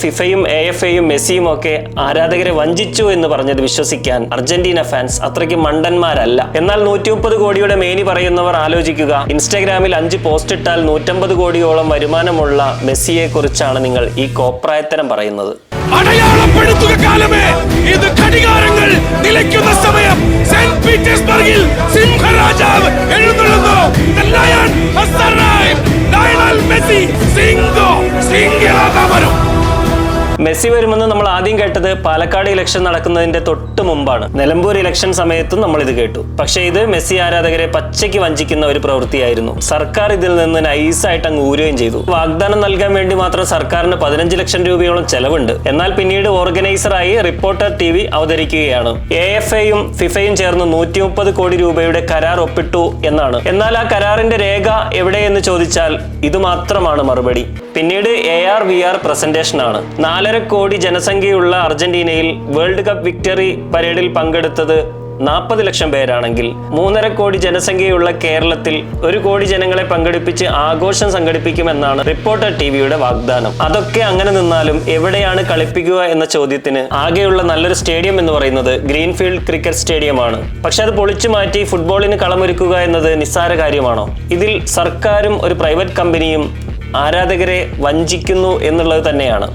ഫിഫയും A F എയും മെസ്സിയും ഒക്കെ ആരാധകരെ വഞ്ചിച്ചു എന്ന് പറഞ്ഞത് വിശ്വസിക്കാൻ അർജന്റീന ഫാൻസ് അത്രയ്ക്ക് മണ്ടന്മാരല്ല. എന്നാൽ നൂറ്റി മുപ്പത് കോടിയുടെ മേനി പറയുന്നവർ ആലോചിക്കുക. ഇൻസ്റ്റാഗ്രാമിൽ അഞ്ച് പോസ്റ്റ് ഇട്ടാൽ നൂറ്റമ്പത് കോടിയോളം വരുമാനമുള്ള മെസ്സിയെ കുറിച്ചാണ് നിങ്ങൾ ഈ കോപ്രായത്തരം പറയുന്നത്. അടയാളപ്പെടുത്തുക കാലമേ. ഇത് സമയം. സെന്റ് പീറ്റേഴ്സ്ബർഗിൽ സിംഹരാജാവ് മെസ്സി സിംഗോ സിംഗിളാകാമരും മെസ്സി വരുമെന്ന് നമ്മൾ ആദ്യം കേട്ടത് പാലക്കാട് ഇലക്ഷൻ നടക്കുന്നതിന്റെ തൊട്ട് മുമ്പാണ്. നിലമ്പൂർ ഇലക്ഷൻ സമയത്തും നമ്മൾ ഇത് കേട്ടു. പക്ഷേ ഇത് മെസ്സി ആരാധകരെ പച്ചയ്ക്ക് വഞ്ചിക്കുന്ന ഒരു പ്രവൃത്തിയായിരുന്നു. സർക്കാർ ഇതിൽ നിന്ന് നൈസായിട്ട് അങ്ങ് ഊരുകയും ചെയ്തു. വാഗ്ദാനം നൽകാൻ വേണ്ടി മാത്രം സർക്കാരിന് പതിനഞ്ച് ലക്ഷം രൂപയോളം ചെലവുണ്ട്. എന്നാൽ പിന്നീട് ഓർഗനൈസറായി റിപ്പോർട്ടർ ടി വി അവതരിക്കുകയാണ്. എ എഫ് എയും ഫിഫയും ചേർന്ന് നൂറ്റി മുപ്പത് കോടി രൂപയുടെ കരാർ ഒപ്പിട്ടു എന്നാണ്. എന്നാൽ ആ കരാറിന്റെ രേഖ എവിടെയെന്ന് ചോദിച്ചാൽ ഇത് മാത്രമാണ് മറുപടി. പിന്നീട് A R V R presentation ആണ്. നാലര കോടി ജനസംഖ്യയുള്ള അർജന്റീനയിൽ വേൾഡ് കപ്പ് വിക്ടറി പരേഡിൽ പങ്കെടുത്തത് നാൽപ്പത് ലക്ഷം പേരാണെങ്കിൽ മൂന്നര കോടി ജനസംഖ്യയുള്ള കേരളത്തിൽ ഒരു കോടി ജനങ്ങളെ പങ്കെടുപ്പിച്ച് ആഘോഷം സംഘടിപ്പിക്കുമെന്നാണ് റിപ്പോർട്ടർ ടി വിയുടെ വാഗ്ദാനം. അതൊക്കെ അങ്ങനെ നിന്നാലും എവിടെയാണ് കളിപ്പിക്കുക എന്ന ചോദ്യത്തിന് ആകെയുള്ള നല്ലൊരു സ്റ്റേഡിയം എന്ന് പറയുന്നത് ഗ്രീൻഫീൽഡ് ക്രിക്കറ്റ് സ്റ്റേഡിയമാണ്. പക്ഷെ അത് പൊളിച്ചു മാറ്റി ഫുട്ബോളിന് കളമൊരുക്കുക എന്നത് നിസ്സാര കാര്യമാണോ? ഇതിൽ സർക്കാരും ഒരു പ്രൈവറ്റ് കമ്പനിയും ആരാധകരെ വഞ്ചിക്കുന്നു എന്നുള്ളത് തന്നെയാണ്.